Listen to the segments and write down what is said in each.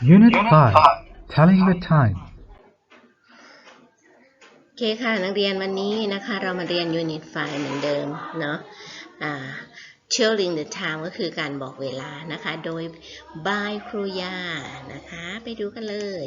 Unit 5 Telling the Time โอเคค่ะ นักเรียนวันนี้นะคะ เรามาเรียน Unit 5 เหมือนเดิมเนาะ telling the time ก็คือการบอกเวลานะคะ โดย by ครูยานะคะ ไปดูกันเลย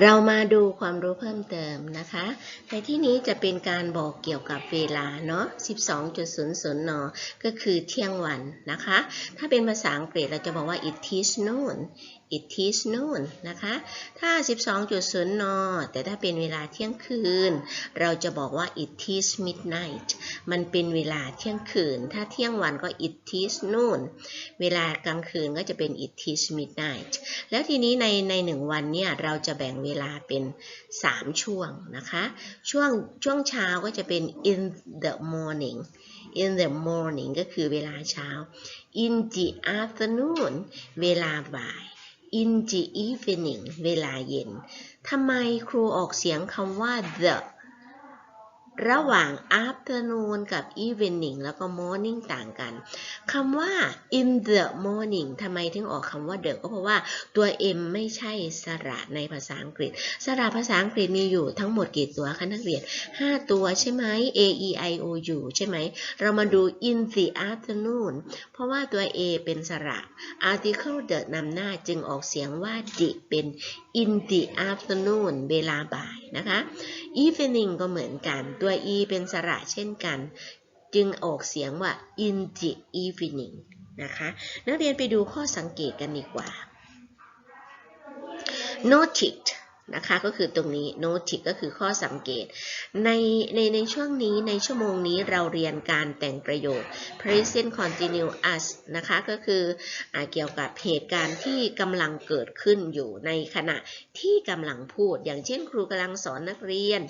เรามาดูความรู้เพิ่มเติมนะคะ ในที่นี้จะเป็นการบอกเกี่ยวกับเวลาเนาะ 12.00 น ก็คือเที่ยงวันนะคะ ถ้าเป็นภาษาอังกฤษเราจะบอกว่า it is noon it is noon นะคะ ถ้า 12.0 น แต่ถ้าเป็นเวลาเที่ยงคืน เราจะบอกว่า it is midnight มันเป็นเวลาเที่ยงคืน ถ้าเที่ยงวันก็ it is noon เวลากลางคืนก็จะเป็น it is midnight แล้วทีนี้ในในหนึ่งวันเนี่ยเราจะแบ่งบ่งเวลาเป็น 3 ช่วงนะคะ ช่วงช่วงเช้าก็จะเป็น in the morning in the morning ก็คือเวลาเช้า in the afternoon เวลาบ่าย in the evening เวลาเย็นทำไมครูออกเสียงคำว่า the ระหว่าง afternoon กับ evening แล้วก็ morning ต่างกัน คำว่า in the morning ทำไมถึงออกคำว่า the ก็เพราะว่าตัว m ไม่ใช่สระในภาษาอังกฤษ สระภาษาอังกฤษมีอยู่ทั้งหมดกี่ตัวคะนักเรียน 5 ตัวใช่ไหม a e i o u ใช่ไหม เรามาดู in the afternoon เพราะว่าตัว a เป็นสระ article the นำหน้าจึงออกเสียงว่า the เป็น in the afternoon เวลาบ่ายนะคะ evening ก็เหมือนกันตัว e เป็นสระเช่นกัน จึงออกเสียงว่า in the evening นะคะ นักเรียนไปดูข้อสังเกตกันดีกว่า noted นะคะก็คือตรงนี้ notice ก็คือข้อสังเกต ในในในช่วงนี้ในชั่วโมงนี้เราเรียนการแต่งประโยค present continuous นะคะก็คืออเกี่ยวกับเหตุการณ์ที่กำลังเกิดขึ้นอยู่ในขณะที่กำลังพูด อย่างเช่นครูกำลังสอนนักเรียน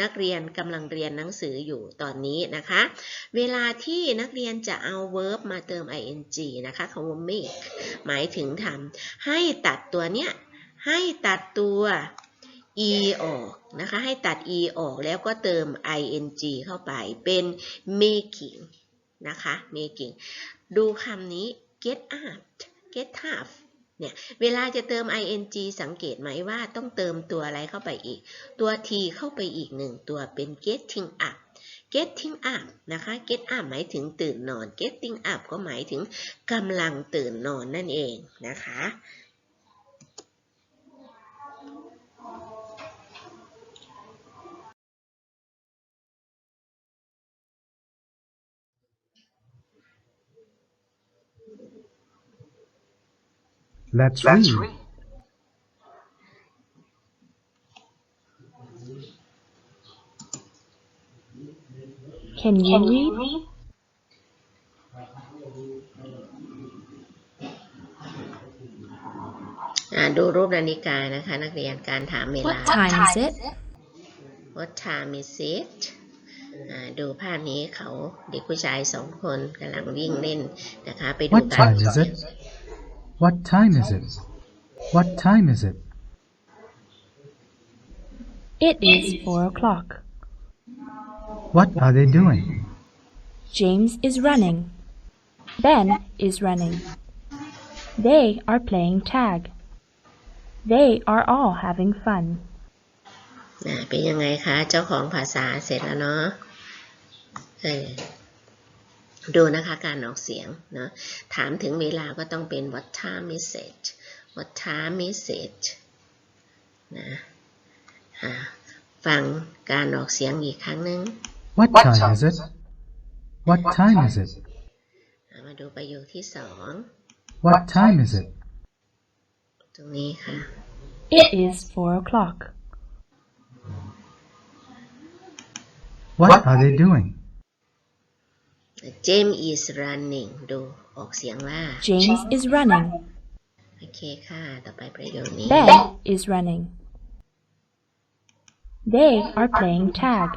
นักเรียนกำลังเรียนหนังสืออยู่ตอนนี้นะคะ เวลาที่นักเรียนจะเอา verb มาเติม ing นะคะคำว่า make หมายถึงทำให้ตัดตัวเนี้ยให้ตัดตัว e ออกนะคะ ให้ตัด e ออกแล้วก็เติม ing เข้าไปเป็น making นะคะ making ดูคำนี้ get up get up เนี่ยเวลาจะเติม ing สังเกตไหมว่าต้องเติมตัวอะไรเข้าไปอีก ตัว t เข้าไปอีกหนึ่งตัวเป็น getting up getting up นะคะ get up หมายถึงตื่นนอน getting up ก็หมายถึงกำลังตื่นนอนนั่นเองนะคะ Let's read. Can you read? อ่าดูรูปนาฬิกานะคะ นักเรียนการถามเวลา What time is it? What time is it อ่า ดูภาพนี้เขาเด็กผู้ชายสองคนกำลังวิ่งเล่นนะคะ ไปดู What กัน time is it? What time is it? What time is it? It is four o'clock. What are they doing? James is running. Ben is running. They are playing tag. They are all having fun. อ่าเป็นยังไงคะ เจ้าของภาษาเสร็จแล้วเนาะเออดูนะคะการออกเสียงเนาะถามถึงเวลาก็ต้องเป็น what time is it what time is it นะอ่าฟังการออกเสียงอีกครั้งหนึ่ง What time is it? What time is it? อ่ามาดูประโยคที่สอง What time is it? ตรงนี้ค่ะ It is four o'clock. What are they doing? James is running ดูออกเสียงว่า James is running. โอเคค่ะ ต่อไปประโยคนี้ Ben is running. They are playing tag.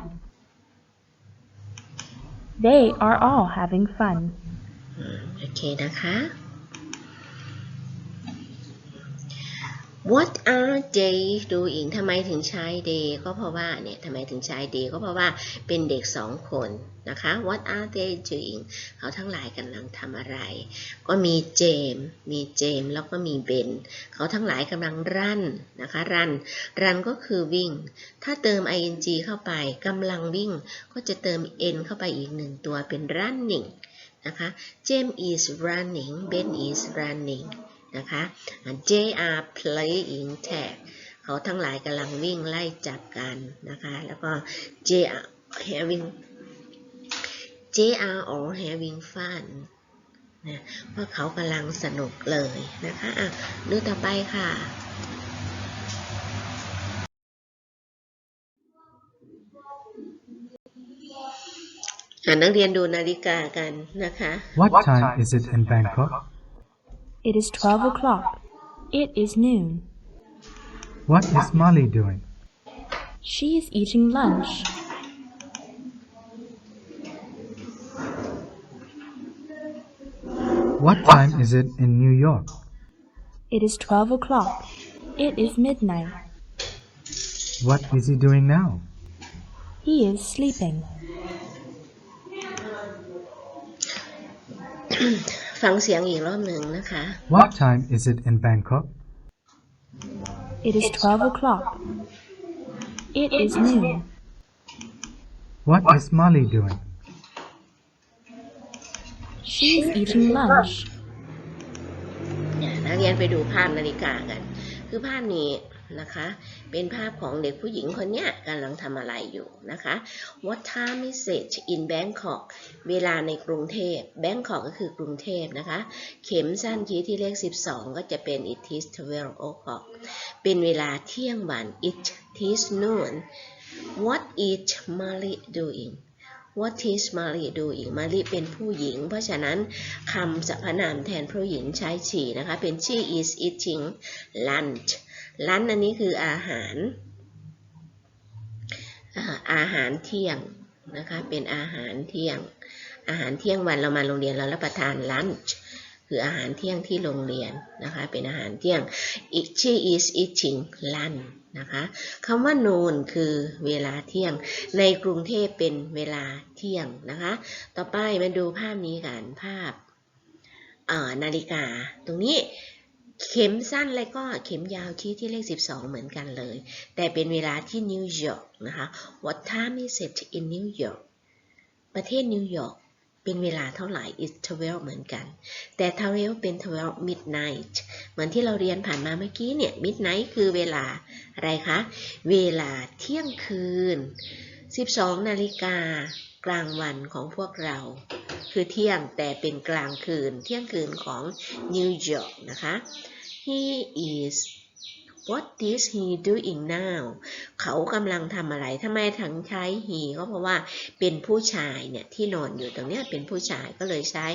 They are all having fun. อืมโอเคนะคะ What are they doing ทำไมถึงใช้ they ก็เพราะว่าเนี่ยทำไมถึงใช้ they ก็เพราะว่าเป็นเด็กสองคนนะคะ What are they doing เขาทั้งหลายกำลังทำอะไร ก็มีเจม มีเจม แล้วก็มีเบน เขาทั้งหลายกำลังรันนะคะ รัน รันก็คือวิ่ง ถ้าเติม ing เข้าไปกำลังวิ่ง ก็จะเติม n เข้าไปอีกหนึ่งตัวเป็น running นะคะ James is running Ben is running นะคะ They are playing tag เขาทั้งหลายกำลังวิ่งไล่จับกันนะคะ แล้วก็ They are having They are all having fun นะว่าเขากำลังสนุกเลยนะคะอะดูต่อไปค่ะ นักเรียนดูนาฬิกากันนะคะ What time is it in Bangkok? It is 12 o'clock. It is noon. What is Molly doing? She is eating lunch. What time is it in New York? It is 12 o'clock. It is midnight. What is he doing now? He is sleeping. ฟังเสียงอีกรอบหนึ่งนะคะ What time is it in Bangkok? It is 12 o'clock. It is noon. What is Molly doing? She is eating lunch. เนี่ยนักเรียนไปดูภาพนาฬิกากัน คือภาพนี้ นะคะ เป็นภาพของเด็กผู้หญิงคนนี้กำลังทำอะไรอยู่นะคะ What time is it in Bangkok เวลาในกรุงเทพ Bangkok ก็คือกรุงเทพนะคะ เข็มสั้นชี้ที่เลข 12 ก็จะเป็น it is 12 o'clock เป็นเวลาเที่ยงวัน it is noon What is Molly doing What is Molly doing มารีเป็นผู้หญิง เพราะฉะนั้นคำสรรพนามแทนผู้หญิงใช้ she นะคะ เป็น she is eating lunch lunch อันนี้คืออาหาร อาหารเที่ยงนะคะ เป็นอาหารเที่ยง อาหารเที่ยงวันเรามาโรงเรียนเรารับประทาน lunch คืออาหารเที่ยงที่โรงเรียนนะคะ เป็นอาหารเที่ยง It- she is eating lunch นะคะคำว่า noon คือเวลาเที่ยง ในกรุงเทพเป็นเวลาเที่ยงนะคะ ต่อไปมาดูภาพนี้กันภาพนาฬิกา ตรงนี้ เข็มสั้นและก็เข็มยาวชี้ที่เลข 12 เหมือนกันเลย แต่เป็นเวลาที่นิวยอร์กนะคะ What time is it in New York ประเทศนิวยอร์กเป็นเวลาเท่าไหร่ it's 12 เหมือนกัน แต่ 12 เป็น 12 midnight เหมือนที่เราเรียนผ่านมาเมื่อกี้เนี่ย midnight คือเวลาอะไรคะ เวลาเที่ยงคืน 12 นาฬิกากลางวันของพวกเรา คือเที่ยงแต่เป็นกลางคืน เที่ยงคืนของนิวยอร์กนะคะ he is what is he doing now เขากำลังทำอะไรทำไมถึงใช้ he ก็เพราะว่าเป็นผู้ชายเนี่ยที่นอนอยู่ตรงเนี้ยเป็นผู้ชายก็เลยใช้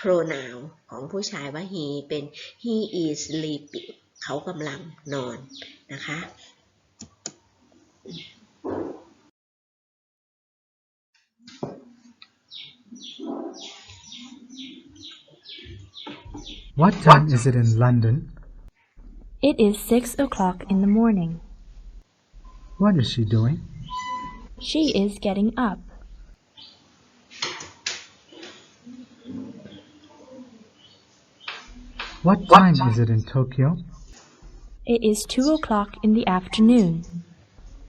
pronoun ของผู้ชายว่า he เป็น he is sleeping เขากำลังนอนนะคะ What time is it in London? It is 6 o'clock in the morning. What is she doing? She is getting up. What time is it in Tokyo? It is 2 o'clock in the afternoon.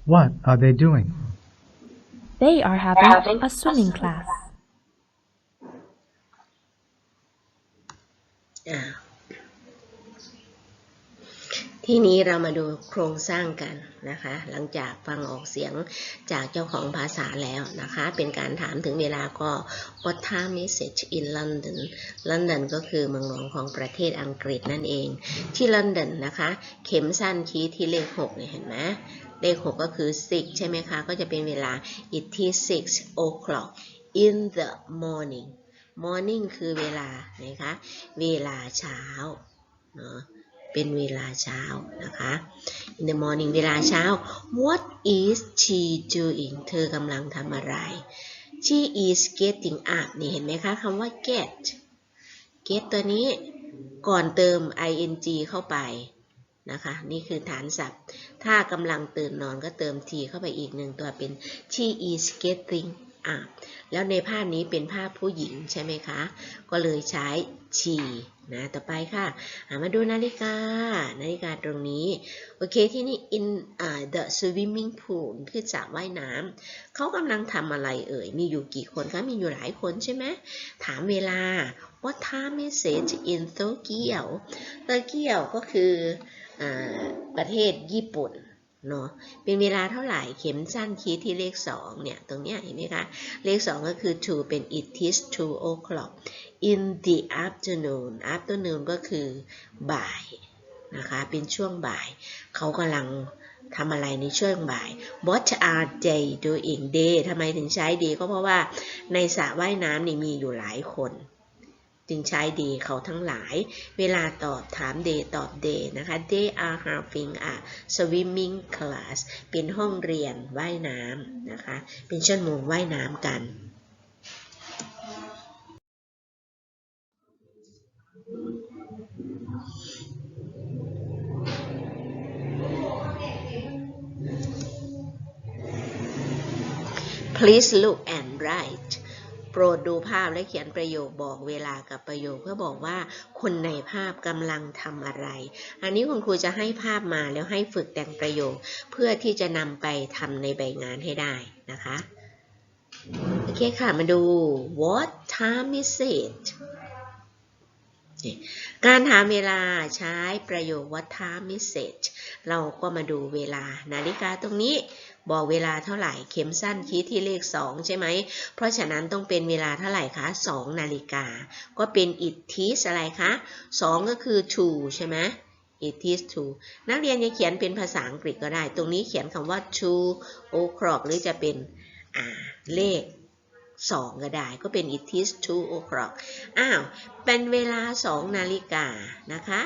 What are they doing? They are having a swimming class. ทีนี้เรามาดูโครงสร้างกันนะคะ หลังจากฟังออกเสียงจากเจ้าของภาษาแล้วนะคะ เป็นการถามถึงเวลาก็ What time is it in London London ก็คือเมืองหลวงของประเทศอังกฤษนั่นเอง ที่ลอนดอนนะคะ เข็มสั้นชี้ที่เลข6เนี่ยเห็นไหมเลข 6 ก็คือ 6 ใช่ไหมคะ ก็จะเป็นเวลา it is 6 o'clock in the morning morning คือเวลานะคะ เวลาเช้าเนาะ เป็นเวลาเช้านะคะ in the morning เวลาเช้า what is she doing เธอกำลังทำอะไร she is getting up นี่เห็นไหมคะคำว่า get get ตัวนี้ก่อนเติม ing เข้าไปนะคะ นี่คือฐานศัพท์ ถ้ากำลังตื่นนอนก็เติม t เข้าไปอีกหนึ่งตัวเป็น she is getting up แล้วในภาพนี้เป็นภาพผู้หญิงใช่ไหมคะ ก็เลยใช้ she นะต่อไปค่ะมาดูนาฬิกา นาฬิกาตรงนี้ โอเค ที่นี่ in uh, the swimming pool คือสระว่ายน้ำเขากำลังทำอะไรเอ่ย มีอยู่กี่คนคะ มีอยู่หลายคนใช่ไหม ถามเวลา what time is it in Tokyo Tokyo ก็คืออประเทศญี่ปุ่น เนาะเป็นเวลาเท่าไหร่เข็มสั้นคีดที่เลข 2 เนี่ย ตรงเนี้ยเห็นไหมคะ เลข 2 ก็คือ two เป็น it is two o'clock in the afternoon afternoon ก็คือบ่ายนะคะ เป็นช่วงบ่าย เขากำลังทำอะไรในช่วงบ่าย What are they doing day ทำไมถึงใช้ day ก็เพราะว่าในสระว่ายน้ำนี่มีอยู่หลายคน จึงใช้ day เขาทั้งหลาย เวลาตอบถาม day ตอบ day นะคะ they are having a swimming class เป็นห้องเรียนว่ายน้ำนะคะ เป็นชั่วโมงว่ายน้ำกัน Please look and write โปรดดูภาพและเขียนประโยคบอกเวลากับประโยคเพื่อบอกว่าคนในภาพกำลังทำอะไร อันนี้คุณครูจะให้ภาพมาแล้วให้ฝึกแต่งประโยค เพื่อที่จะนำไปทำในใบงานให้ได้นะคะ โอเคค่ะ มาดู what time is it การถามเวลาใช้ประโยค what time is it เราก็มาดูเวลานาฬิกาตรงนี้บอกเวลาเท่าไหร่เข็มสั้นคิดที่เลข 2 ใช่ไหม เพราะฉะนั้นต้องเป็นเวลาเท่าไหร่คะ 2 นาฬิกา ก็เป็น it is อะไรคะ 2 ก็คือ two ใช่ไหม it is two นักเรียนจะเขียนเป็นภาษาอังกฤษก็ได้ ตรงนี้เขียนคำว่า two o'clock หรือจะเป็นอ่าเลข 2 ก็ได้ ก็เป็น it is two o'clock อ้าว เป็นเวลา 2 นาฬิกานะคะ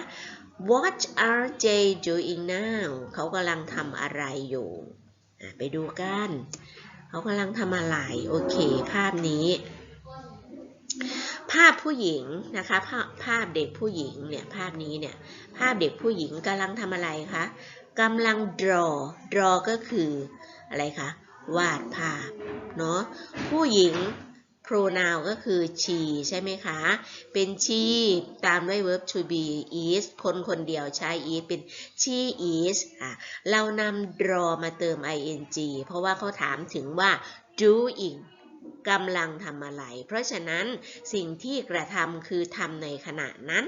what are they doing now เขากำลังทำอะไรอยู่อะไปดูกัน เขากำลังทำอะไร โอเค ภาพนี้ภาพผู้หญิงนะคะภาพภาพเด็กผู้หญิงเนี่ยภาพนี้เนี่ยภาพเด็กผู้หญิงกำลังทำอะไรคะกำลัง draw draw ก็คืออะไรคะ วาดภาพเนาะผู้หญิง pronoun ก็คือ she ใช่ไหมคะ เป็น she ตามด้วย verb to be is คนคนเดียวใช้ is เป็น she is อะเรานำ draw มาเติม ing เพราะว่าเขาถามถึงว่า doing กำลังทำอะไร เพราะฉะนั้นสิ่งที่กระทำคือทำในขณะนั้น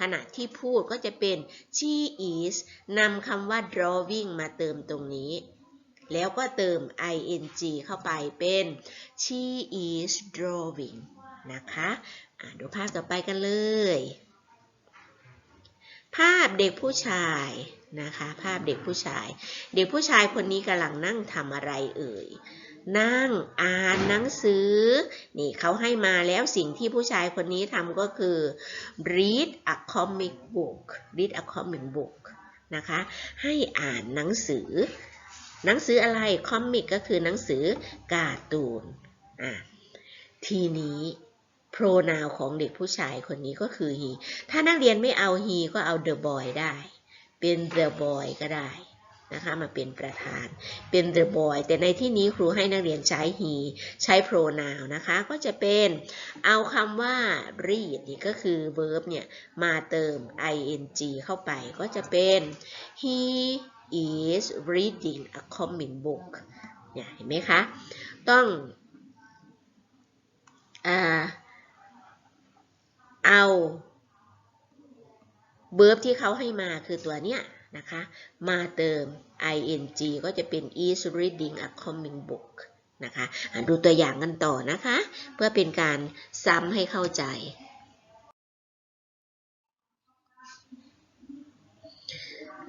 ขณะที่พูดก็จะเป็น she is นำคำว่า drawing มาเติมตรงนี้ แล้วก็เติม ing เข้าไปเป็น she is drawing นะคะะดูภาพต่อไปกันเลย ภาพเด็กผู้ชายนะคะ ภาพเด็กผู้ชาย เด็กผู้ชายคนนี้กำลังนั่งทำอะไรเอ่ย นั่งอ่านหนังสือ นี่เขาให้มาแล้วสิ่งที่ผู้ชายคนนี้ทำก็คือ read a comic book read a comic book นะคะ ให้อ่านหนังสือ หนังสืออะไรคอมิกก็คือหนังสือการ์ตูนอะทีนี้ pronoun ของเด็กผู้ชายคนนี้ก็คือ he ถ้านักเรียนไม่เอา he ก็เอา the boy ได้ เป็น the boy ก็ได้นะคะมาเป็นประธานเป็น the boy แต่ในที่นี้ครูให้นักเรียนใช้ he ใช้ pronoun นะคะก็จะเป็นเอาคำว่า read นี่ก็คือ verb เนี่ยมาเติม ing เข้าไปก็จะเป็น he is reading a comic book เนี่ยเห็นไหมคะ ต้องเอาเอา verb ที่เขาให้มาคือตัวเนี้ยนะคะ มาเติม ing ก็จะเป็น is reading a comic book นะคะดูตัวอย่างกันต่อนะคะ เพื่อเป็นการซ้ำให้เข้าใจ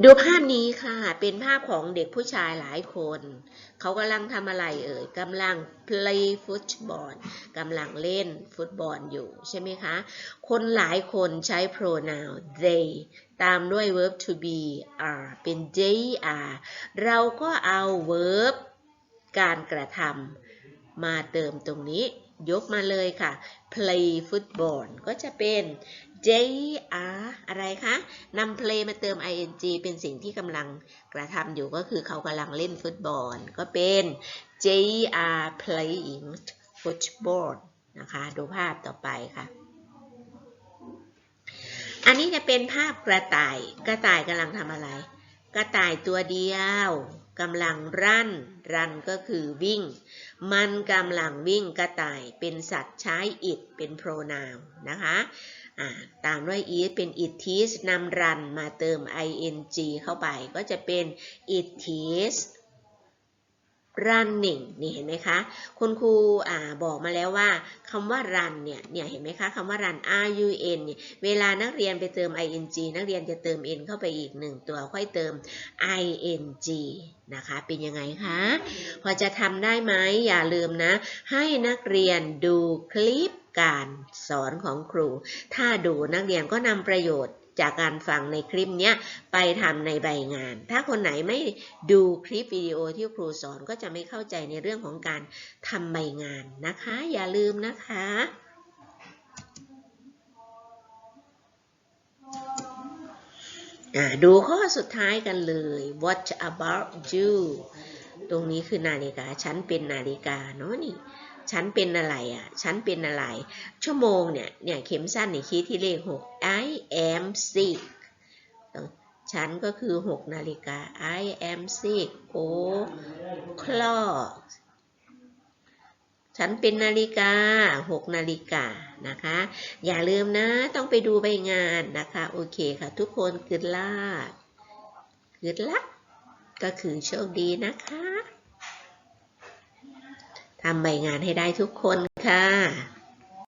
ดูภาพนี้ค่ะ เป็นภาพของเด็กผู้ชายหลายคน เขากำลังทำอะไรเอ่ยกำลัง play football กำลังเล่นฟุตบอลอยู่ใช่ไหมคะ คนหลายคนใช้ pronoun they ตามด้วย verb to be are เป็น they are เราก็เอา verb การกระทำมาเติมตรงนี้ ยกมาเลยค่ะ play football ก็จะเป็น they are อะไรคะนำ play มาเติม ing เป็นสิ่งที่กำลังกระทำอยู่ก็คือเขากำลังเล่นฟุตบอล ก็เป็น they are playing football นะคะ ดูภาพต่อไปค่ะอันนี้จะเป็นภาพกระต่าย กระต่ายกำลังทำอะไร กระต่ายตัวเดียวกำลังรันรันก็คือวิ่ง มันกำลังวิ่งกระต่ายเป็นสัตว์ใช้ it เป็น pronoun นะคะ ตามด้วย is เป็น it is นำ run มาเติม ing เข้าไปก็จะเป็น it is running นี่เห็นไหมคะ คุณครูอ่าบอกมาแล้วว่าคำว่า run เนี่ย เนี่ยเห็นไหมคะคำว่า run r u n เนี่ย เวลานักเรียนไปเติม ing นักเรียนจะเติม n เข้าไปอีกหนึ่งตัว ค่อยเติม ing นะคะ เป็นยังไงคะ พอจะทำได้ไหม อย่าลืมนะ ให้นักเรียนดูคลิปการสอนของครู ถ้าดูนักเรียนก็นำประโยชน์ จากการฟังในคลิปนี้ไปทำในใบงาน ถ้าคนไหนไม่ดูคลิปวิดีโอที่ครูสอนก็จะไม่เข้าใจในเรื่องของการทำใบงานนะคะ อย่าลืมนะคะดูข้อสุดท้ายกันเลย What about you ตรงนี้คือนาฬิกา ฉันเป็นนาฬิกาเนาะนี่ ฉันเป็นอะไรอะ ฉันเป็นอะไร ชั่วโมงเนี่ย เนี่ยเข็มสั้นนี่คิดที่เลข 6 I am sick ฉันก็คือ 6 นาฬิกา I am sick o clock ฉันเป็นนาฬิกา 6 นาฬิกา นะคะ อย่าลืมนะ ต้องไปดูใบงานนะคะ โอเคค่ะ ทุกคนกึดลาดกึดละก็คือโชคดีนะคะ ทำใบงานให้ได้ทุกคนค่ะ